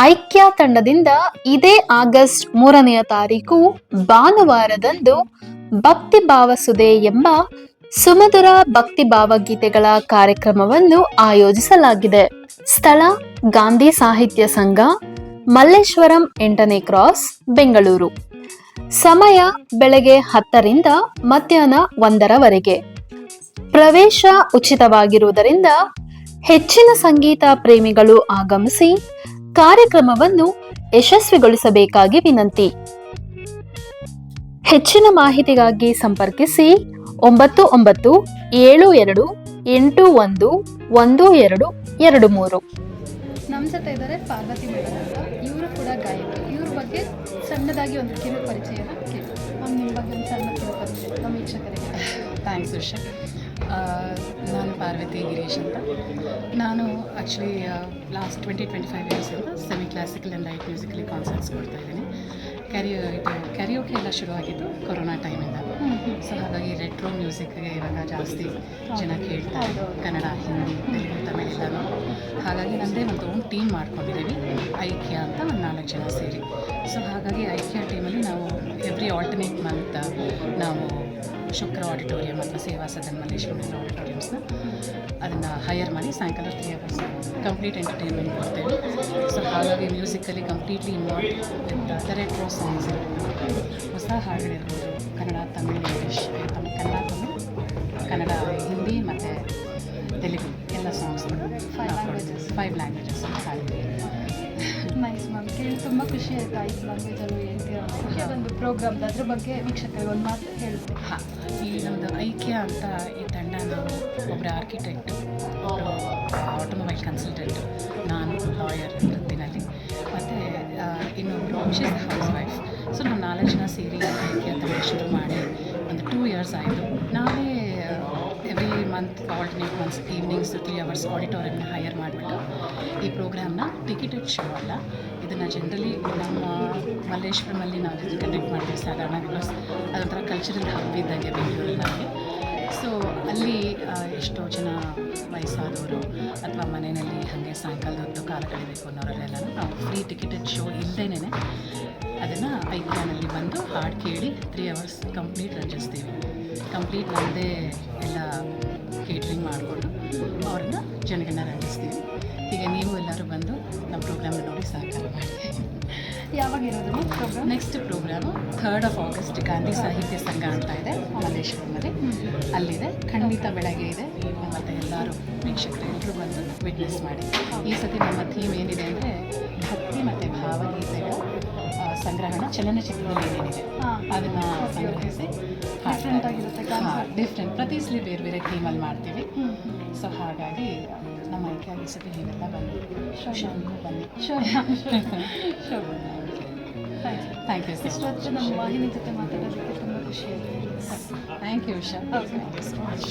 ಐಕ್ಯ ತಂಡದಿಂದ ಇದೇ ಆಗಸ್ಟ್ ಮೂರನೆಯ ತಾರೀಕು ಭಾನುವಾರದಂದು ಭಕ್ತಿ ಭಾವಸುದೆ ಎಂಬ ಸುಮಧುರ ಭಕ್ತಿ ಭಾವಗೀತೆಗಳ ಕಾರ್ಯಕ್ರಮವನ್ನು ಆಯೋಜಿಸಲಾಗಿದೆ. ಸ್ಥಳ ಗಾಂಧಿ ಸಾಹಿತ್ಯ ಸಂಘ, ಮಲ್ಲೇಶ್ವರಂ ಎಂಟನೇ ಕ್ರಾಸ್, ಬೆಂಗಳೂರು. ಸಮಯ ಬೆಳಗ್ಗೆ ಹತ್ತರಿಂದ ಮಧ್ಯಾಹ್ನ ಒಂದರವರೆಗೆ. ಪ್ರವೇಶ ಉಚಿತವಾಗಿರುವುದರಿಂದ ಹೆಚ್ಚಿನ ಸಂಗೀತ ಪ್ರೇಮಿಗಳು ಆಗಮಿಸಿ ಕಾರ್ಯಕ್ರಮವನ್ನು ಯಶಸ್ವಿಗೊಳಿಸಬೇಕಾಗಿ ವಿನಂತಿ. ಹೆಚ್ಚಿನ ಮಾಹಿತಿಗಾಗಿ ಸಂಪರ್ಕಿಸಿ ಒಂಬತ್ತು ಒಂಬತ್ತು ಏಳು ಎರಡು ಎಂಟು ಒಂದು ಒಂದು ಎರಡು ಎರಡು ಮೂರು. ನಮ್ಮ ಜೊತೆ ಇದ್ದಾರೆ ಪಾರ್ವತಿ ಮೇಡಮ್ ಅಂತ. ಇವರು ಕೂಡ ಗಾಯಕರು. ಇವ್ರ ಬಗ್ಗೆ ಸಣ್ಣದಾಗಿ ಒಂದು ಕಿರು ಪರಿಚಯನ ಕೇಳಿ. ಮ್ಯಾಮ್ ನಿಮ್ಮ ಬಗ್ಗೆ ಒಂದು ಸಣ್ಣ ಕಿರು ಪರಿಚಯ ನಮ್ಮ ವೀಕ್ಷಕರಿಗೆ. ಥ್ಯಾಂಕ್ಸ್ ಉಷಾ ಆ, ನಾನು ಪಾರ್ವತಿ ಗಿರೀಶ್ ಅಂತ. ನಾನು actually last twenty twenty five ಇಯರ್ಸಿಂದ semi classical and light musically concerts ಕೊಡ್ತಾ ಇದ್ದೀನಿ. ಕ್ಯಾರಿಯೋ ಇದು ಕ್ಯಾರಿಯೋಕೆ ಎಲ್ಲ ಶುರುವಾಗಿದ್ದು ಕೊರೋನಾ ಟೈಮಿಂದ ಸೊ ಹಾಗಾಗಿ ರೆಟ್ರೋ ಮ್ಯೂಸಿಕ್ಗೆ ಇವಾಗ ಜಾಸ್ತಿ ಜನ ಕೇಳ್ತಾರೆ ಕನ್ನಡ, ಹಿಂದಿ, ತೆಲುಗು, ತಮಿಳು ಎಲ್ಲನೂ. ಹಾಗಾಗಿ ನನ್ನದೇ ಒಂದು ಓನ್ ಟೀಮ್ ಮಾಡ್ಕೊಂಡಿದ್ದೀವಿ ಐಕ್ಯ ಅಂತ ಒಂದು ನಾಲ್ಕು ಜನ ಸೇರಿ. ಸೊ ಹಾಗಾಗಿ ಐಕ್ಯ ಟೀಮಲ್ಲಿ ನಾವು ಎವ್ರಿ ಆಲ್ಟರ್ನೇಟ್ ಮಂತ್ ನಾವು ಶುಕ್ರ ಆಡಿಟೋರಿಯಂ ಅಥವಾ ಸೇವಾ ಸದನ್ ಮಲ್ಲೇಶ್ವರ ಆಡಿಟೋರಿಯಮ್ಸ್ನ ಅದನ್ನು ಹೈಯರ್ ಮಾಡಿ ಸಾಯಂಕಾಲ ತ್ರೀ ಅವರ್ಸ್ ಕಂಪ್ಲೀಟ್ ಎಂಟರ್ಟೈನ್ಮೆಂಟ್ ಕೊಡ್ತೇವೆ. ಸೊ ಹಾಗಾಗಿ musically completely involve with red cross songs ಹೊಸ ಹಾಡುಗಳಿರ್ಬೋದು Kannada, Tamil, English. Nice ma'am ಕೇಳಿ ತುಂಬ ಖುಷಿ ಆಯಿತು. ಐದು ಲ್ಯಾಂಗ್ವೇಜಲ್ಲೂ ಖುಷಿಯಾದ ಖುಷಿ ಒಂದು ಪ್ರೋಗ್ರಾಮ್ ಅದ್ರ ಬಗ್ಗೆ ವೀಕ್ಷಕರಿಗೆ ಒಂದು ಮಾತು ಹೇಳ್ತೀನಿ ಹಾಂ, ಈ ನಮ್ಮದು ಐಕ್ಯ ಅಂತ ಈ ತಂಡ ನಾವು ಒಬ್ಬರು ಆರ್ಕಿಟೆಕ್ಟ್ ಒಬ್ಬರು ಆಟೋಮೊಬೈಲ್ ಕನ್ಸಲ್ಟೆಂಟ್ ನಾನು ಲಾಯರ್ ವೃತ್ತಿನಲ್ಲಿ. ಮತ್ತು ಇನ್ನೊಬ್ಬರು ಶೀಸ್ ಹೌಸ್ ವೈಫ್ ಸೊ ನಾವು ನಾಲ್ಕು ಜನ ಸೇರಿ ಐಕ್ಯ ಅಂತ ಶುರು ಮಾಡಿ ಒಂದು ಟೂ ಇಯರ್ಸ್ ಆಯಿತು. ನಾವೇ every month alternate months evenings three hours ಆಡಿಟೋರಿಯಮ್ನ hire ಮಾಡಿಬಿಟ್ಟು ಈ ಪ್ರೋಗ್ರಾಮ್ನ ಟಿಕೆಟೆಡ್ ಶೋ ಅಲ್ಲ. ಇದನ್ನು ಜನರಲಿ ನಮ್ಮ ಮಲ್ಲೇಶ್ವರಮಲ್ಲಿ ನಾವು ಕಂಡಕ್ಟ್ ಮಾಡ್ತೀವಿ ಸಾಧಾರಣ ಬಿಕಾಸ್ ಅದೊಂಥರ ಕಲ್ಚರಲ್ ಹಬ್ ಇದ್ದಂಗೆ ಬೆಂಗಳೂರಲ್ಲಿ ನಮಗೆ ಸೊ ಅಲ್ಲಿ ಎಷ್ಟೋ ಜನ ವಯಸ್ಸಾದವರು ಅಥವಾ ಮನೆಯಲ್ಲಿ ಹಾಗೆ ಸಾಯಂಕಾಲದ ಹೊತ್ತು ಕಾಲ ಕಳಿಬೇಕು ಅನ್ನೋರಲ್ಲೆಲ್ಲ ನಾವು ಫ್ರೀ ಟಿಕೆಟೆಡ್ ಶೋ ಇಲ್ಲದೇನೆ ಅದನ್ನು ಐಕ್ಯಾನಲ್ಲಿ ಬಂದು ಹಾಡು ಕೇಳಿ ತ್ರೀ ಅವರ್ಸ್ ಕಂಪ್ಲೀಟ್ ರಂಜಿಸ್ತೀವಿ. ಕಂಪ್ಲೀಟ್ ನಮ್ಮದೇ ಎಲ್ಲ ಕೇಟ್ರಿಂಗ್ ಮಾಡಿಕೊಂಡು ಅವ್ರನ್ನ ಜನಗಳನ್ನ ರಂಜಿಸ್ತೀವಿ ಈಗ ನೀವು ಎಲ್ಲರೂ ಬಂದು ನಮ್ಮ ಪ್ರೋಗ್ರಾಮ್ ನೋಡಿ ಸಹಕಾರ ಮಾಡ್ತೀವಿ ಯಾವಾಗ ಇರೋದು programme next programme third of August Gandhi Sahitya Sangha ಅಂತ ಇದೆ ಮಲ್ಲೇಶ್ವರಮಲ್ಲಿ ಅಲ್ಲಿದೆ. ಖಂಡಿತ ಬೆಳಗ್ಗೆ ಇದೆ. ಮತ್ತು ಎಲ್ಲರೂ ವೀಕ್ಷಕರು ಎಲ್ಲರೂ ಬಂದು ವಿಟ್ನೆಸ್ ಮಾಡಿ. ಈ ಸತಿ ನಮ್ಮ ಥೀಮ್ ಏನಿದೆ ಅಂದರೆ ಭಕ್ತಿ ಮತ್ತು ಭಾವಗೀತೆಗಳು ಸಂಗ್ರಹಣ ಚಲನಚಿತ್ರದಲ್ಲಿ ಏನೇನಿದೆ ಅದನ್ನು ಸಂಗ್ರಹಿಸಿ ಡಿಫ್ರೆಂಟ್ ಆಗಿರುತ್ತೆ concept. ಡಿಫ್ರೆಂಟ್ ಪ್ರತಿ ಸಲ ಬೇರೆ ಬೇರೆ ಥೀಮಲ್ಲಿ ಮಾಡ್ತೀವಿ. ಸೊ ಹಾಗಾಗಿ ನಮ್ಮ ಆಯ್ಕೆ ಆಗಿ ಸತಿ ನೀವೆಲ್ಲ ಬನ್ನಿ. ಶೋಷಾನ್ಗೂ ಬನ್ನಿ. ಥ್ಯಾಂಕ್ ಯು ಇಷ್ಟೊತ್ತು ನಮ್ಮ ವಾಹಿನಿ ಜೊತೆ ಮಾತಾಡೋದಕ್ಕೆ ತುಂಬ ಖುಷಿ ಆಯಿತು. Thank you Usha Okay. Thank you so much